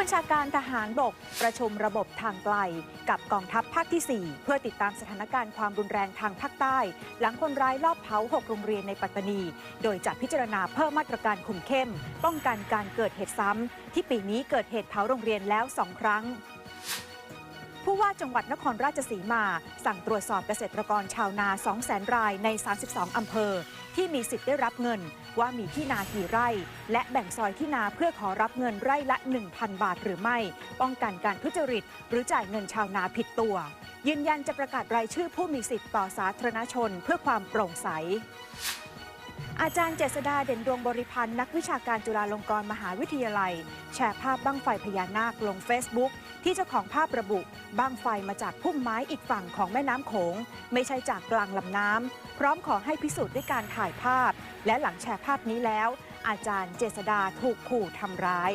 บัญชาการทหารบก ประชุมระบบทางไกล กับกองทัพภาคที่ 4 เพื่อติดตามสถานการณ์ความรุนแรงทางภาคใต้ หลังคนร้ายลอบเผา 6 โรงเรียนในปัตตานี โดยจะพิจารณาเพิ่มมาตรการคุมเข้ม ป้องกันการเกิดเหตุซ้ำ ที่ปีนี้เกิดเหตุเผาโรงเรียนแล้ว 2 ครั้ง ผู้ว่าจังหวัดนครราชสีมา สั่งตรวจสอบเกษตรกรชาวนา 200,000 รายใน 32 อำเภอ ที่มีสิทธิ์ได้รับเงิน ว่ามีที่นากี่ไร่ และแบ่งซอยที่นาเพื่อขอรับเงินไร่ละ 1,000 บาทหรือไม่ ป้องกันการทุจริต หรือจ่ายเงินชาวนาผิดตัว ยืนยันจะประกาศรายชื่อผู้มีสิทธิ์ต่อสาธารณชนเพื่อความโปร่งใส อาจารย์เจษดาเด่นดวงบริพันธ์นักวิชาการจุฬาลงกรณ์มหาวิทยาลัย แชร์ภาพบั้งไฟพญานาคลง Facebook ที่เจ้าของภาพระบุบั้งไฟมาจากพุ่มไม้อีกฝั่งของแม่น้ำโขง ไม่ใช่จากกลางลำน้ำพร้อมขอให้พิสูจน์ด้วยการถ่ายภาพ และหลังแชร์ภาพนี้แล้ว อาจารย์เจษดาถูกขู่ทำร้าย